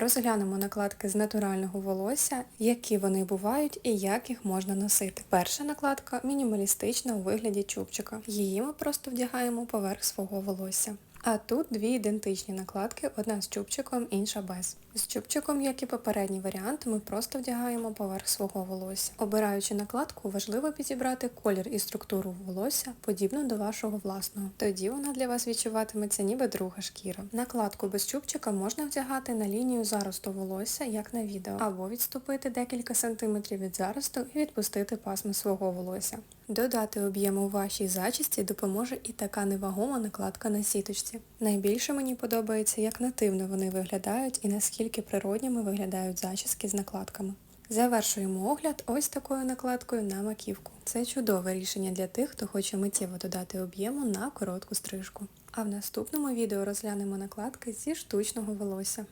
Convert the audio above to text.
Розглянемо накладки з натурального волосся, які вони бувають і як їх можна носити. Перша накладка мінімалістична у вигляді чубчика. Її ми просто вдягаємо поверх свого волосся. А тут дві ідентичні накладки, одна з чубчиком, інша без. З чубчиком, як і попередній варіант, ми просто вдягаємо поверх свого волосся. Обираючи накладку, важливо підібрати колір і структуру волосся подібно до вашого власного. Тоді вона для вас відчуватиметься ніби друга шкіра. Накладку без чубчика можна вдягати на лінію заросту волосся, як на відео, або відступити декілька сантиметрів від заросту і відпустити пасми свого волосся. Додати об'єму вашій зачісті допоможе і така невагома накладка на сіточці. Найбільше мені подобається, як нативно вони виглядають і наскільки природніми виглядають зачіски з накладками. Завершуємо огляд ось такою накладкою на маківку. Це чудове рішення для тих, хто хоче миттєво додати об'єму на коротку стрижку. А в наступному відео розглянемо накладки зі штучного волосся.